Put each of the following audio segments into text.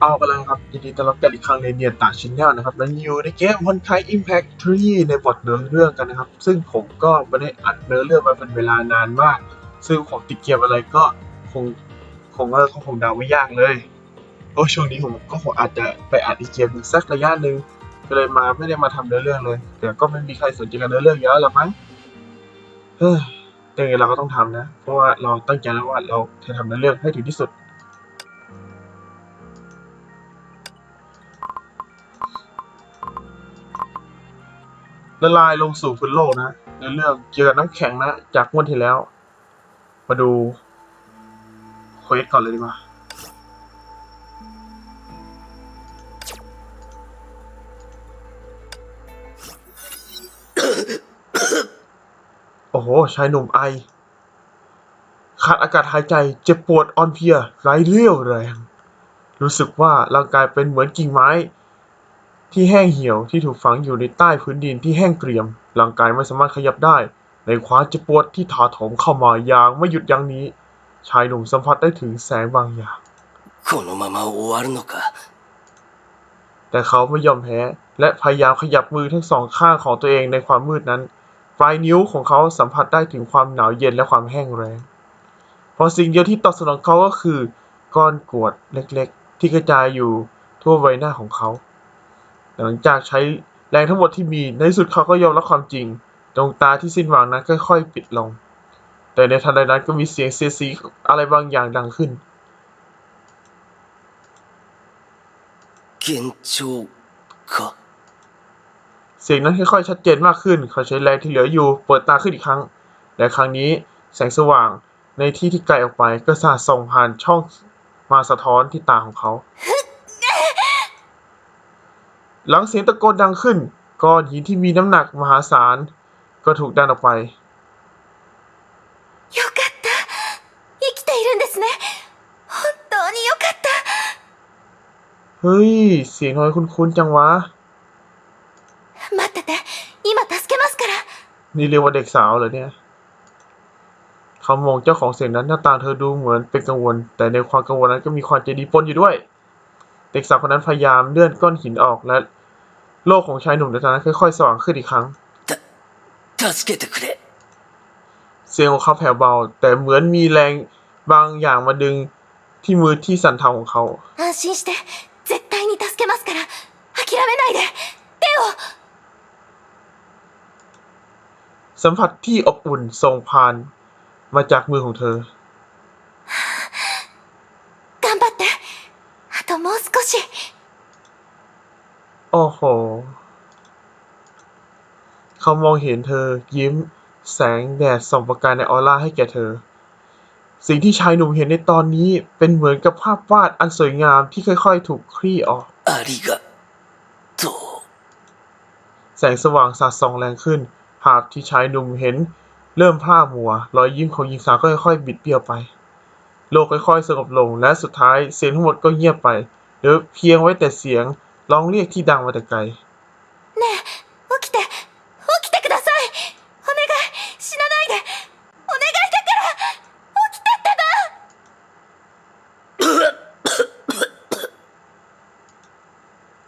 เอากันแล้วครับยินดีต้อนรับกันอีกครั้งในเนียนตาชินแนลนะครับและอยู่ในเกมฮอนไคอิมแพค3ในบทเนื้อเรื่องกันนะครับ ซึ่งผมก็ไม่ได้อัดเนื้อเรื่องมาเป็นเวลานานมาก ซึ่งผมติดเกมอะไรก็คงคงก็คงเดาไม่ยากเลยเพราะช่วงนี้ผมก็คงอาจจะไปอัดอีกเกมหนึ่งสักระยะหนึ่งก็เลยมาไม่ได้มาทำเนื้อเรื่องเลยแต่ก็ไม่มีใครสนใจกับเนื้อเรื่องเยอะหรอกมั้งเฮ้ยแต่ยังไงเราก็ต้องทำนะ เพราะว่าเราตั้งใจแล้วว่าเราจะทำเนื้อเรื่องให้ถึงที่สุด ละลายลงสู่พื้นโลกนะในเรื่องเกี่ยวกับน้ำแข็งนะ จากงวดที่แล้ว มาดูเควสก่อนเลยดีกว่าโอ้โหชายหนุ่มไอ ขาดอากาศหายใจเจ็บปวดอ่อนเพลียไร้เรี่ยวแรง รู้สึกว่าร่างกายเป็นเหมือนกิ่งไม้ ที่แห้งเหี่ยวที่ถูกฝังอยู่ในใต้พื้นดินที่แห้งเกรียม ร่างกายไม่สามารถขยับได้ ในความเจ็บปวดที่ถาโถมเข้ามาอย่างไม่หยุดยั้งนี้ ชายหนุ่มสัมผัสได้ถึงแสงบางอย่าง このまま終わるのか แต่เขาไม่ยอมแพ้ และพยายามขยับมือทั้งสองข้างของตัวเองในความมืดนั้น ปลายนิ้วของเขาสัมผัสได้ถึงความหนาวเย็นและความแห้งแรงเพราะสิ่งเดียวที่ตอบสนองเขาก็คือ ก้อนกรวดเล็กๆ ที่กระจายอยู่ทั่วใบหน้าของเขา หลังจากใช้แรงทั้งหมดที่มี ในที่สุดเขาก็ยอมรับความจริง ดวงตาที่สิ้นหวังนั้นค่อยๆปิดลง แต่ในทันใดนั้นก็มีเสียงเสียสีอะไรบางอย่างดังขึ้นกีนจูค่เสียงนั้นค่อยๆชัดเจนมากขึ้น เขาใช้แรงที่เหลืออยู่ เปิดตาขึ้นอีกครั้ง และครั้งนี้แสงสว่างในที่ที่ไกลออกไปก็สาดส่องผ่านช่องมาสะท้อนที่ตาของเขา หลังเสียงตะโกนดังขึ้น ก้อนหินที่มีน้ำหนักมหาศาล ก็ถูกดันออกไป よかった生きているんですね本当によかった เฮ้ย เสียงน้อยคุ้นๆจังวะ 待ってて今助けますから นี่เรียกว่าเด็กสาวเหรอเนี่ย เขามองเจ้าของเสียงนั้นหน้าตาเธอดูเหมือนเป็นกังวล แต่ในความกังวลนั้นก็มีความใจดีปนอยู่ด้วย เด็กสาวคนนั้นพยายามเลื่อนก้อนหินออกและ โลกของชายหนุ่มในตอนนั้นค่อยๆสว่างขึ้นอีกครั้ง 助けてくれ เสียงของเขาแผ่วเบา แต่เหมือนมีแรงบางอย่างมาดึงที่มือที่สั่นเทาของเขา 安心して絶対に助けますから諦めないで手を สัมผัสที่อบอุ่นส่งผ่านมาจากมือของเธอ โอ้โห เขามองเห็นเธอ ยิ้ม แสงแดดส่องประกายในออร่าให้แก่เธอ สิ่งที่ชายหนุ่มเห็นในตอนนี้เป็นเหมือนกับภาพวาดอันสวยงามที่ค่อยๆ ถูกคลี่ออก อาริกาโตแสงสว่างสาดส่องแรงขึ้น ภาพที่ชายหนุ่มเห็น เริ่มพร่ามัว รอยยิ้มของหญิงสาวก็ค่อยๆบิดเบี้ยวไป โลกค่อยๆสงบลง และสุดท้ายเสียงทั้งหมดก็เงียบไป เหลือเพียงไว้แต่เสียง ร้องเรียกที่ดังมาแต่ไกล ねえ起きて起きてくださいお願い死なないでお願いだから起きてってば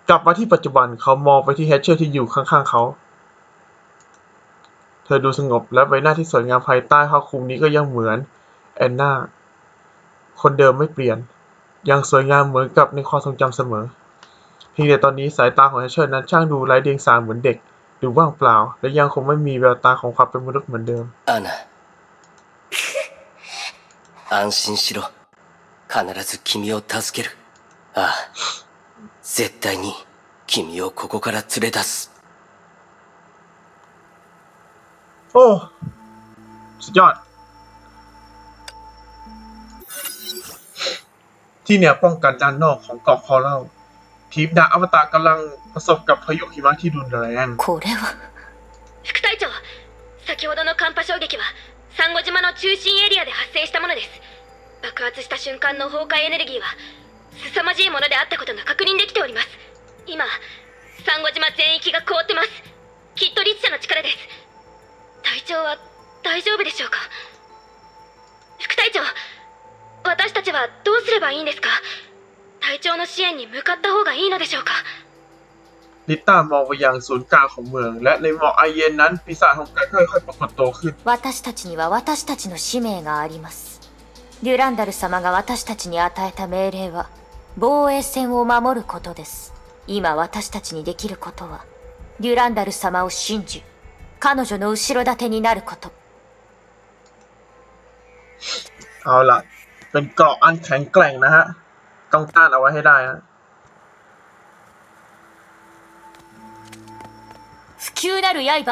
กลับมาที่ปัจจุบันเขามองไปที่แฮชเชอร์ที่อยู่ข้างๆเขา เธอดูสงบและใบหน้าที่สวยงามภายใต้ผ้าคลุมนี้ก็ยังเหมือนแอนนา คนเดิมไม่เปลี่ยน ยังสวยงามเหมือนกับในความทรงจำเสมอ เพียงแต่ตอนนี้สายตาของแฮชเชอร์นั้นช่างดูไร้เดียงสาเหมือนเด็ก ดูว่างเปล่า และยังคงไม่มีแววตาของความเป็นมนุษย์เหมือนเดิม アナ安心しろ必ず君を助けるああ絶対に君をここから連れ出す โอ้สุดยอด ที่แนวป้องกันด้านนอกของเกาะคอเล่า ทีมดาอวตารกำลังประสบกับพายุหิมะที่รุนแรง これは副隊長先ほどの寒波衝撃はサンゴ島の中心エリアで発生したものです爆発した瞬間の崩壊エネルギーは凄まじいものであったことが確認できております今サンゴ島全域が凍ってますきっとリッチャの力です隊長は大丈夫でしょうか副隊長私たちはどうすればいいんですか 隊長の支援に向かった方がいいのでしょうか ลิต้ามองไปยังศูนย์กลางของเมือง และในหมอกไอเย็นนั้นปีศาจของไกค่อยๆปรากฏตัวขึ้น 私たちには私たちの使命がありますデュランダル様が私たちに与えた命令は防衛戦を守ることです今私たちにできることはデュランダル様を信じ彼女の後ろ盾になること เอาล่ะ เป็นเกราะอันแข็งแกร่งนะฮะ ต้องต้านเอาไว้ให้ได้ฮะ 不朽なる刃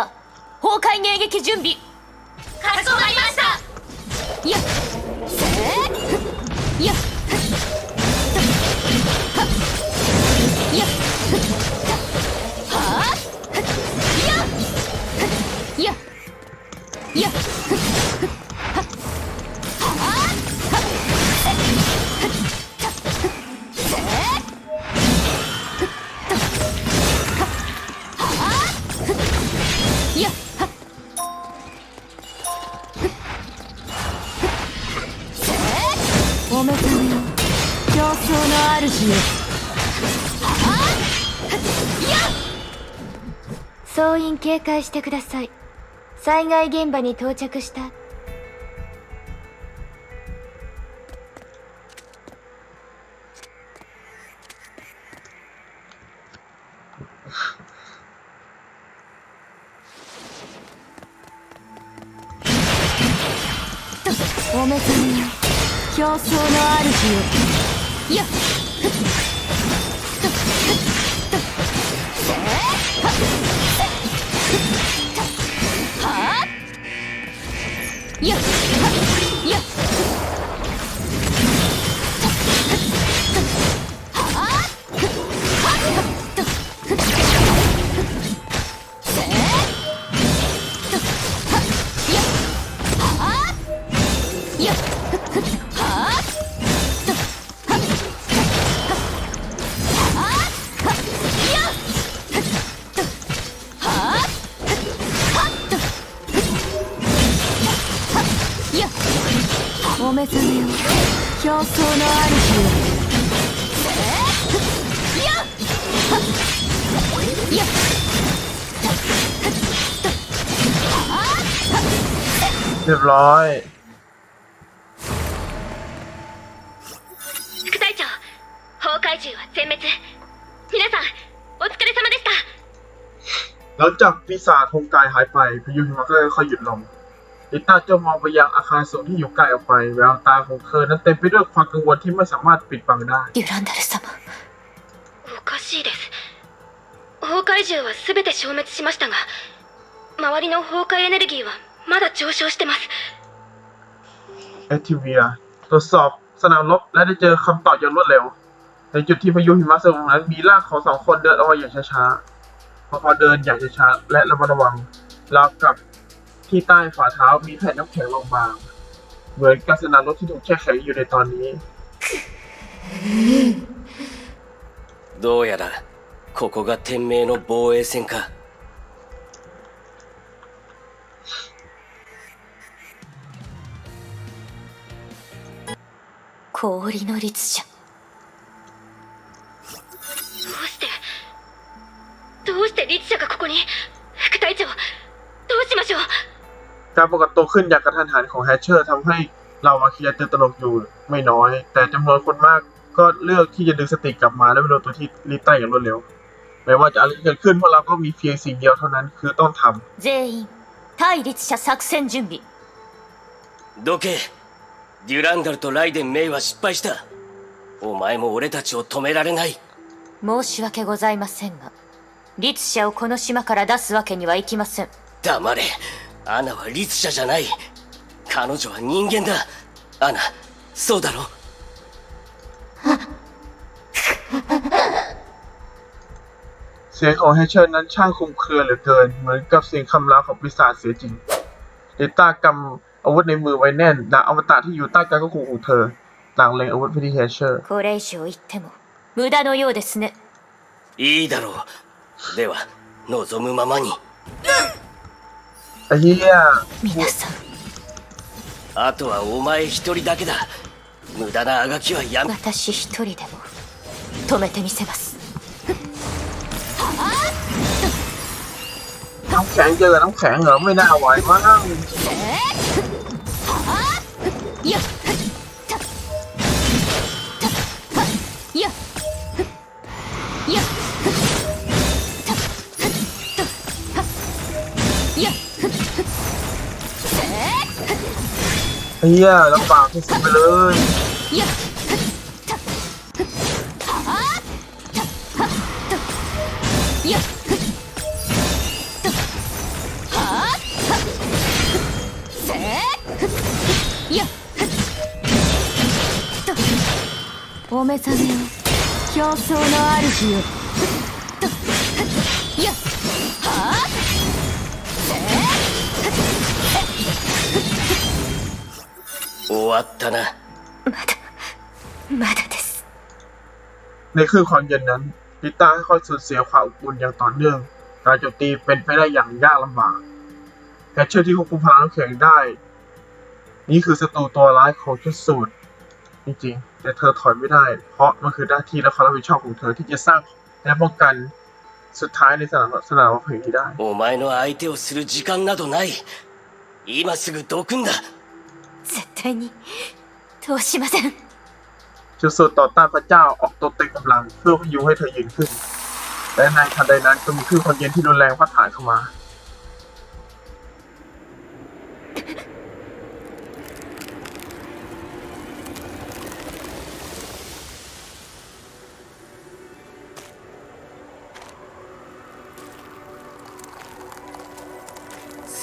崩壊迎撃準備かしこまりましたいやせーいやいや 員警戒してください。災害現場に到着した。お目覚めよ競争の主よ。いやいお目覚めよ競争の主よいやいや เรียบร้อย 副隊長崩壊銃は全滅皆さんお疲れ様でした หลังจากปีศาจทงกายหายไปพายุหิมะก็ค่อยๆหยุดลง ลิต้าจะมองไปยังอาคารสูงที่อยู่ไกลออกไป แววตาของเธอนั้นเต็มไปด้วยความกังวลที่ไม่สามารถปิดบังได้ デュランダル様おかしいです崩壊銃は全て消滅しましたが周りの崩壊エネルギーはまだ上昇してます เอทีเวียตรวจสอบสนามรบและได้เจอคำตอบอย่างรวดเร็ว ในจุดที่พายุหิมะสงบนั้นมีร่างของสองคนเดินออกมาอย่างช้าๆพอเขาเดินอย่างช้าๆและระมัดระวังราวกับ ที่ใต้ฝ่าเท้ามีแผ่นน้ำแข็งบางๆเหมือนกับสนามรบที่ถูกแช่แข็งอยู่ในตอนนี้ どうやらここが天命の防衛戦か氷の律者どうしてどうして律者がここに副隊長どうしましょう การปรากฏตัวขึ้นอย่างกระทันหันของแฮชเชอร์ทำให้เราอาคียตื่นตระหนกอยู่ไม่น้อย แต่จำนวนคนมากก็เลือกที่จะดึงสติกลับมาและไปโดนตัวที่ลิต้าอย่างรวดเร็วไม่ว่าจะอะไรเกิดขึ้นพวกเราก็มีเพียงสิ่งเดียวเท่านั้นคือต้องทำ 全員対律者作戦準備どけデュランダルとライデン・メイは失敗したお前も俺たちを止められない申し訳ございませんが律者をこの島から出すわけにはいきません黙れ アナは律者じゃない彼女は人間だアナそうだろ เสียงของแฮชเชอร์นั้นช่างคลุมเครือเหลือเกิน เหมือนกับเสียงคำรามของปีศาจเสียจริงลิต้ากำอาวุธในมือไว้แน่นดาบอมตะที่อยู่ใต้การควบคุมของเธอต่างเล็งอาวุธไปที่แฮชเชอร์ これ以上言っても無駄のようですねいいだろうでは望むままに ไอ้เหี้ย 皆さんあとはお前一人だけだ無駄なあがきはやめ私一人でも 止めてみせます น้ำแข็งเจอน้ำแข็งเหรอไม่น่าไหวมั้ง いや เฮียลำบากที่สุดไปเลย いやいやいやお目覚めを競争の主よいや 終わったなまだです ในคลื่นความเย็นนั้นลิต้าค่อยๆสูญเสียความอบอุ่นอย่างต่อเนื่อง การโจมตีเป็นไปได้อย่างยากลำบากแคชเชอร์ที่ควบคุมพลังน้ำแข็งได้ นี่คือศัตรูตัวร้ายของชุดสูตร จริงๆ แต่เธอถอยไม่ได้ เพราะมันคือหน้าที่และความรับผิดชอบของเธอที่จะสร้างและป้องกันสุดท้ายในสนามสนามรบแห่งนี้ได้ お前の相手をする時間などない今すぐどくんだ 絶対に通しません ชุดสูตรต่อต้านพระเจ้าออกตัวเต็มกำลังเพื่อพยุงให้เธอยืนขึ้น และในทันใดนั้นก็มีคลื่นความเย็นที่รุนแรงพัดผ่านเข้ามา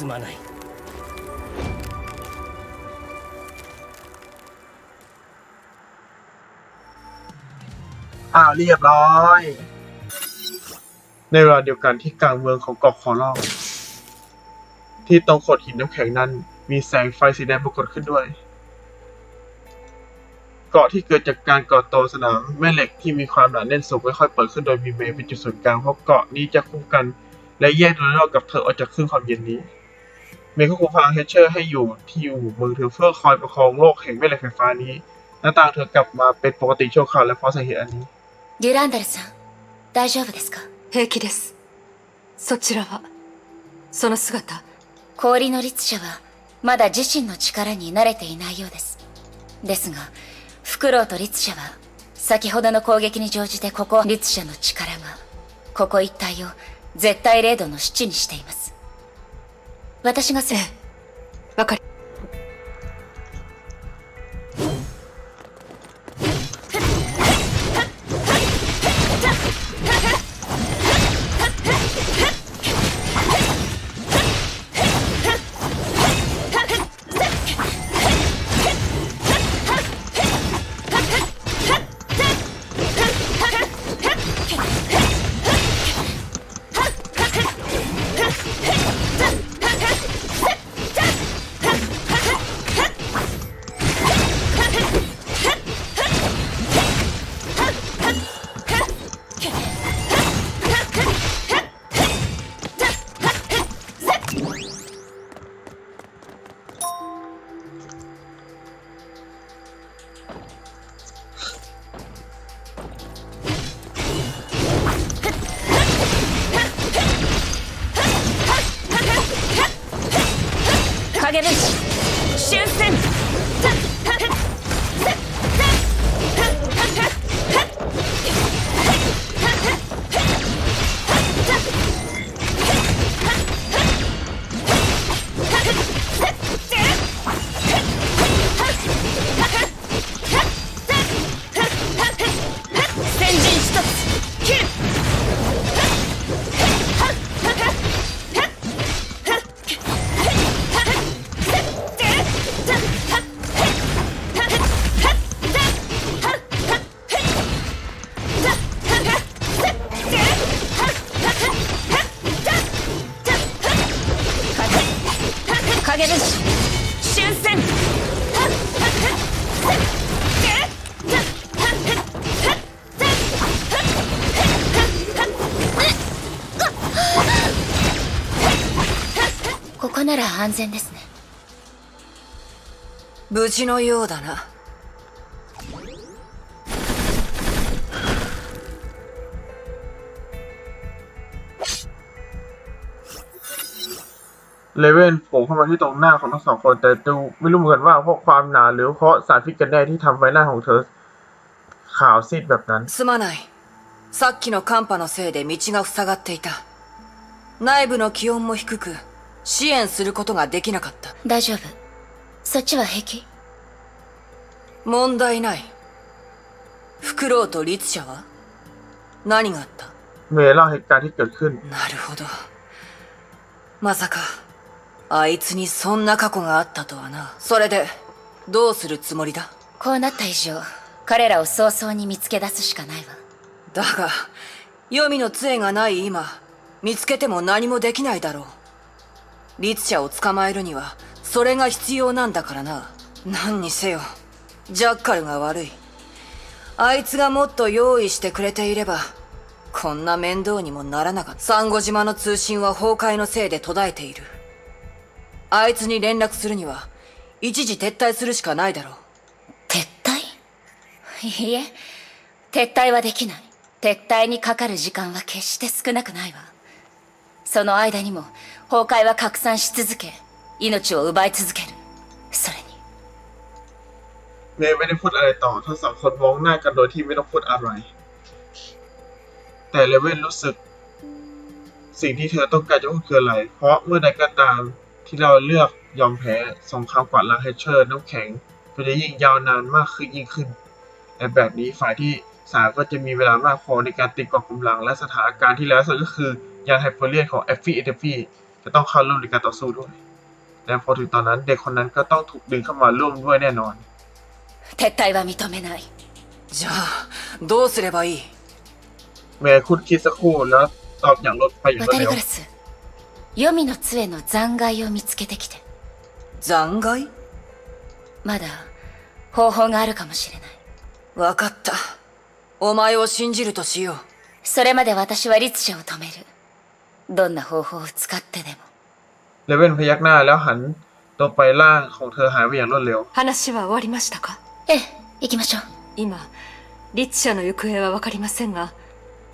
すまない เรียบร้อย ในเวลาเดียวกันที่กลางเมืองของเกาะคอลองที่ตรงโขดหินน้ำแข็งนั้น มีแสงไฟสีแดงปรากฏขึ้นด้วย เกาะที่เกิดจากการก่อตัวสนามแม่เหล็กที่มีความหนาแน่นสูงค่อยๆเปิดขึ้นโดยมีเมย์เป็นจุดศูนย์กลางเพราะเกาะนี้จะคุ้มกัน และแยกโดยรอบกับเธอออกจากคลื่นความเย็นนี้ เมย์ควบคุมพลังเฮเชอร์ให้อยู่ที่อยู่มือถือเพื่อคอยประคองโลกแห่งแม่เหล็กไฟฟ้านี้หน้าต่างเธอกลับมาเป็นปกติชั่วคราวและเพราะสาเหตุอันนี้ デュランダルさん大丈夫ですか？平気です。そちらは。その姿。氷の律者はまだ自身の力に慣れていないようです。ですがフクロウと律者は先ほどの攻撃に乗じてここ律者の力がここ一帯を絶対零度の七にしています。私がせええ。わかり場なら安全ですね無事のようだなเลเว่นโผล่เข้ามาที่ตรงหน้าของทั้งสองคน แต่ดูไม่รู้เหมือนกันว่าเพราะความหนาหรือเพราะสารพิษกันแน่ที่ทำไว้หน้าของเธอ ขาวซีดแบบนั้นสมานายまないさっきの寒波のせいで道が塞がっていた内部の気温も低く支援することができなかった大丈夫そっちは平気問題ないフクロウとリツシャは何があった เมย์เล่าเหตุการณ์ที่เกิดขึ้น なるほどまさかあいつにそんな過去があったとはなそれでどうするつもりだこうなった以上彼らを早々に見つけ出すしかないわだが黄泉の杖がない今見つけても何もできないだろう 律者を捕まえるにはそれが必要なんだからな。何にせよ。ジャッカルが悪い。あいつがもっと用意してくれていればこんな面倒にもならなかった。サンゴ島の通信は崩壊のせいで途絶えている。あいつに連絡するには一時撤退するしかないだろう。撤退？いいえ。撤退はできない。撤退にかかる時間は決して少なくないわ。その間にも崩壊は拡散し続け命を奪い続けるそれに เมย์ไม่ได้พูดอะไรต่อ ทั้งสองคนมองหน้ากันโดยที่ไม่ต้องพูดอะไร แต่เลเว่นรู้สึก สิ่งที่เธอต้องการจะพูดคืออะไร เพราะเมื่อใดก็ตามที่เราเลือกยอมแพ้สงครามกวาดล้างแฮชเชอร์น้ำแข็งก็จะยิ่งยาวนานมากขึ้นยิ่งขึ้นและแบบนี้ฝ่ายที่สามก็จะมีเวลามากพอในการตีกรอบกำลัง และสถานการณ์ที่แล้วสุดก็คือยานไฮเปอร์เลียนของเอฟฟี่เอฟฟี่ จะต้องเข้าร่วมในการต่อสู้ด้วย และพอถึงตอนนั้นเด็กคนนั้นก็ต้องถูกดึงเข้ามาร่วมด้วยแน่นอน 撤退は認めないじゃあどうすればいい เมย์คุณคิดสักครู่แล้วตอบอย่างรถไปอย่างรวด 渡り เร็ว ガラス黄泉の杖の残骸を見つけてきて残骸まだ方法があるかもしれないわかったお前を信じるとしようそれまで私は律者を止めるどんな方法を使ってでも เลเว่นพยักหน้าแล้วหันตรงไปร่างของเธอหายไปอย่างรวดเร็ว 話は終わりましたかええ行きましょう今リッチ社の行方は分かりませんが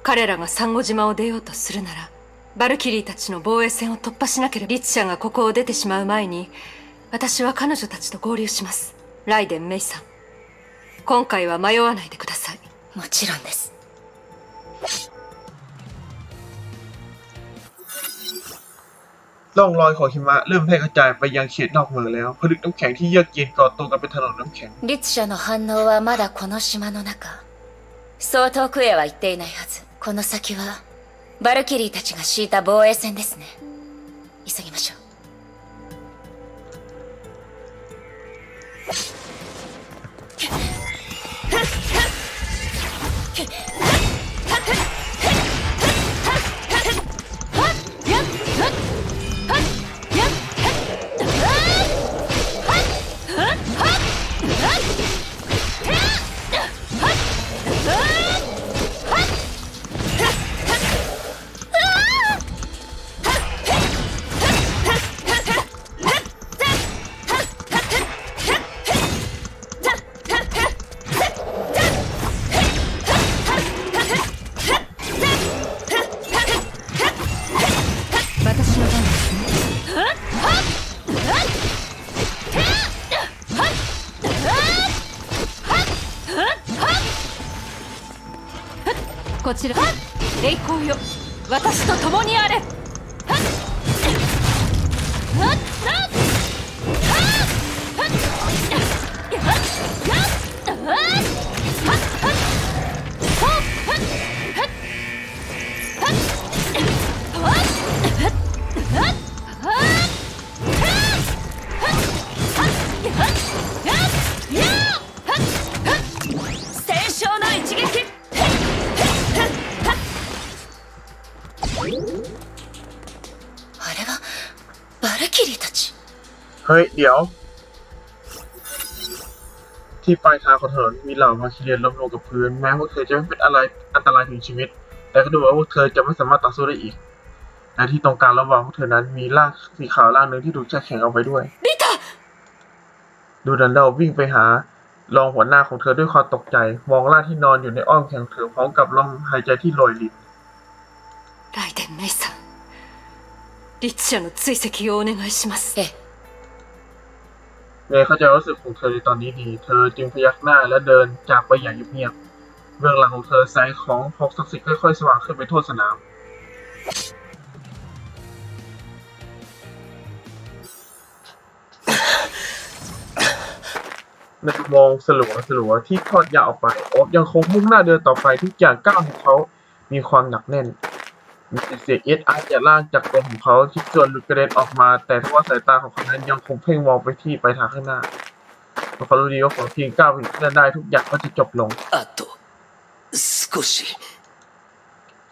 彼らがサンゴ島を出ようとするならバルキリーたちの防衛線を突破しなければリッチ社がここを出てしまう前に私は彼女たちと合流しますライデン・メイさん今回は迷わないでくださいもちろんです ร่องรอยของหิมะเริ่มแพร่กระจายไปยังเขตนอกเมืองแล้วผลึกน้ำแข็งที่เยือกเย็นก่อตัวกันเป็นถนนน้ำแข็ง 律者の反応はまだこの島の中そう遠くへは行っていないはずこの先はバルキリーたちが敷いた防衛線ですね急ぎましょう こちら。栄光よ。私と共にあれ。 ฮ้ย เดี๋ยว ที่ปลายทางของถนนมีเหล่ามาคิเรียนล้มลงกับพื้น แม้พวกเธอจะไม่เป็นอะไรอันตรายถึงชีวิต แต่ก็ดูว่าพวกเธอจะไม่สามารถต่อสู้ได้อีกและที่ตรงกลางระหว่างพวกเธอนั้นมีร่างสีขาวร่างหนึ่งที่ถูกแช่แข็งเอาไว้ด้วย リタ ดูดันเดลวิ่งไปหารองหัวหน้าของเธอด้วยความตกใจ มองร่างที่นอนอยู่ในอ้อมแขนเธอพร้อมกับลมหายใจที่โรยริน ライデン・メイさん リッツ社の追跡をお願いしますええ เมย์เข้าใจรู้สึกของเธอในตอนนี้ดี เธอจึงพยักหน้าและเดินจากไปอย่างเงียบๆเบื้องหลังของเธอแสงของพกศักดิ์สิทธิ์ค่อยๆสว่างขึ้นไปทั่วสนามในมองสลัวสลัวที่ทอดยาวออกไป โอ๊บยังคงมุ่งหน้าเดินต่อไปทุกอย่างก้าวของเขา มีความหนักแน่น มีเสียงเอสไอจะลากจากตัวของเขาที่จนกระเด็นออกมา แต่ทว่าสายตาของเขานั้นยังคงเพ่งมองไปที่ไปทางข้างหน้าเพรขารู้ดีว่าของพียงก้าวไปข้นได้ทุกอย่างก็จะจบลง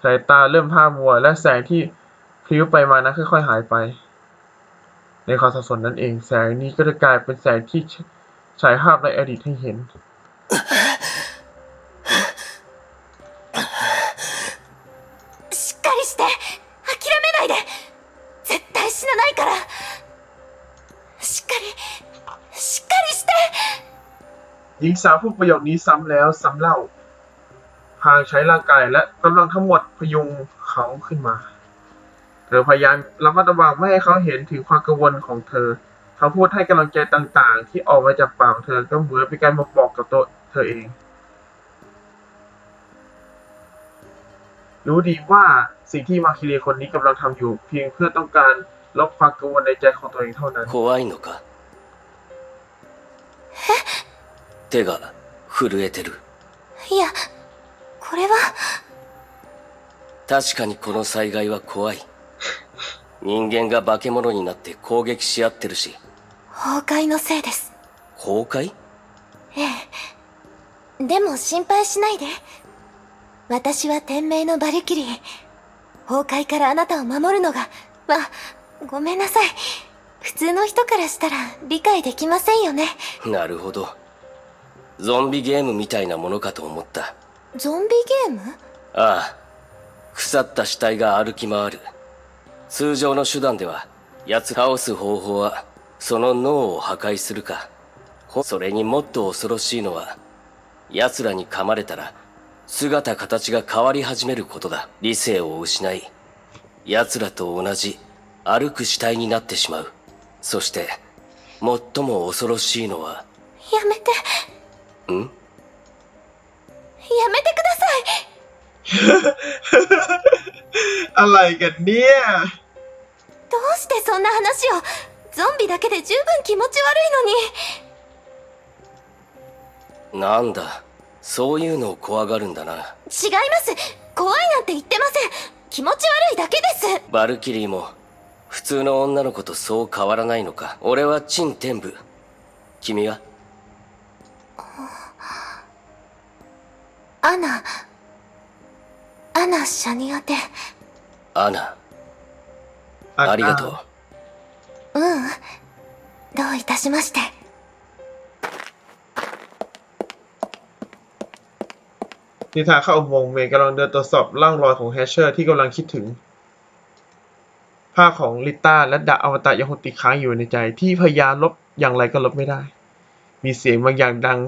สายตาเริ่มผ้ามัว และแสงที่พลิ้วไปมานั้นค่อย ๆ หายไป ในความสับสนนั่นเอง แสงนี้ก็จะกลายเป็นแสงที่ฉายภาพในอดีตให้เห็น หญิงสาวพูดประโยคนี้ซ้ำแล้วซ้ำเล่า พางใช้ร่างกายและกำลังทั้งหมดพยุงเขาขึ้นมา เธอพยายามระมัดระวังไม่ให้เขาเห็นถึงความกังวลของเธอคำพูดให้กำลังใจต่าง ๆ ที่ออกมาจากปากของเธอก็เหมือนเป็นการบอกบอกกับตัวเธอเอง รู้ดีว่าสิ่งที่มาคิเรคนนี้กำลังทำอยู่ เพียงเพื่อต้องการลบความกังวลในใจของตัวเองเท่านั้น 怖いのか 手が震えてる。いやこれは。確かにこの災害は怖い。人間が化け物になって攻撃し合ってるし。崩壊のせいです。崩壊？ええ。でも心配しないで。私は天命のバリキリー崩壊からあなたを守るのが。まごめんなさい。普通の人からしたら理解できませんよね。なるほどゾンビゲームみたいなものかと思った。ゾンビゲーム？ああ。腐った死体が歩き回る。通常の手段では奴倒す方法はその脳を破壊するか。ほそれにもっと恐ろしいのは奴らに噛まれたら姿形が変わり始めることだ。理性を失い奴らと同じ歩く死体になってしまう。そして最も恐ろしいのはやめてんやめてください อะไรกันเนี่ย どうしてそんな話をゾンビだけで十分気持ち悪なんだそういうのを怖がるんだないのに違います怖いなんて言ってません気持ち悪いだけですバルキリーも普通の女の子とそう変わらないのか俺は陳天部君は アナアナシャニアテアナありがとううんどういたしまして ที่ทางเข้าอุโมงค์เมย์กำลังเดินตรวจสอบร่องรอยของแฮชเชอร์ที่กำลังคิดถึง ภาพของลิต้าและดาบอวตารยังคงติดค้างอยู่ในใจ ที่พยายามลบอย่างไรก็ลบไม่ได้ มีเสียงบางอย่างดัง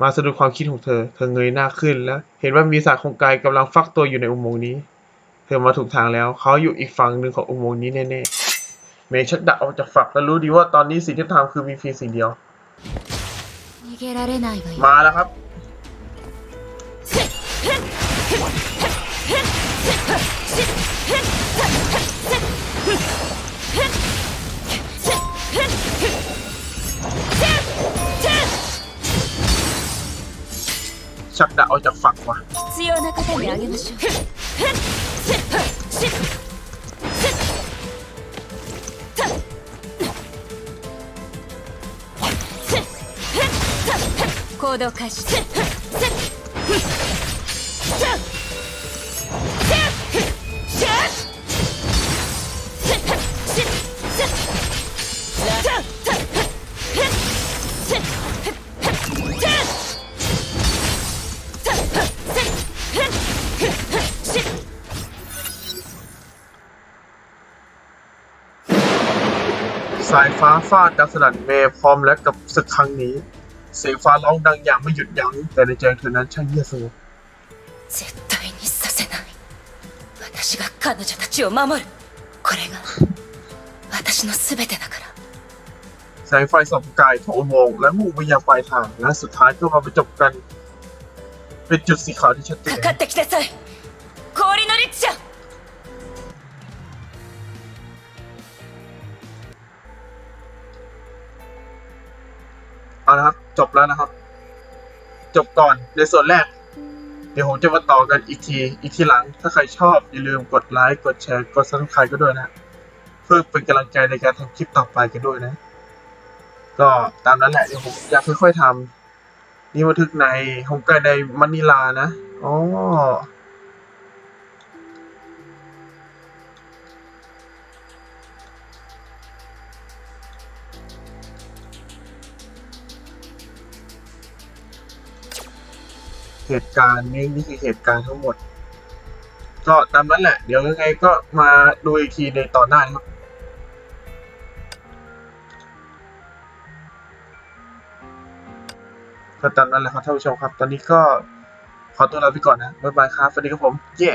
มาสะดุดความคิดของเธอ เธอเงยหน้าขึ้นและเห็นว่ามีสาของกายกำลังฟักตัวอยู่ในอุโมงค์นี้ เธอมาถูกทางแล้ว เขาอยู่อีกฝั่งหนึ่งของอุโมงค์นี้แน่ๆ เมย์ชักดาบออกจากฝักและรู้ดีว่าตอนนี้สิ่งที่ทำคือมีเพียงสิ่งเดียว มาแล้วครับ Hit! ชักดาบออกจากฝักว่ะ 必要な方にあげましょう行動開始 ายฟ้าฟาดดังสนั่นเมย์พร้อมแล้วกับศึกครั้งนี้ เสียงฟ้าร้องดังอย่างไม่หยุดยัง้งแต่ในใจเธอนั้นช่างเงียบสงบ 絶対にさせない私が彼女たちを守るこれが 私の全てだから แสงไฟส่องประกายของอุโมงค์และมุ่งไปยังปลายทาง และสุดท้ายก็มาไปจบกัน เป็นจุดสีขาวที่ชัดเจน かかってきなさい氷の律者 เอาละครับ จบแล้วนะครับ จบก่อนในส่วนแรก เดี๋ยวผมจะมาต่อกันอีกที อีกทีหลัง ถ้าใครชอบอย่าลืมกดไลค์กดแชร์กดซับสไครต์ก็ด้วยนะ เพื่อเป็นกำลังใจในการทำคลิปต่อไปกันด้วยนะ ก็ตามนั้นแหละเดี๋ยวผมจะค่อยๆทำนี่บันทึกในฮงไกในมะนิลานะอ๋อ เหตุการณ์นี่นี่คือเหตุการณ์ทั้งหมด ก็ตามนั้นแหละ เดี๋ยวยังไงก็มาดูอีกทีในตอนหน้าครับก็ตามนั้นแหละครับท่านผู้ชมครับ ตอนนี้ก็ขอตัวลาไปก่อนนะบ๊ายบายครับสวัสดีครับผมเย้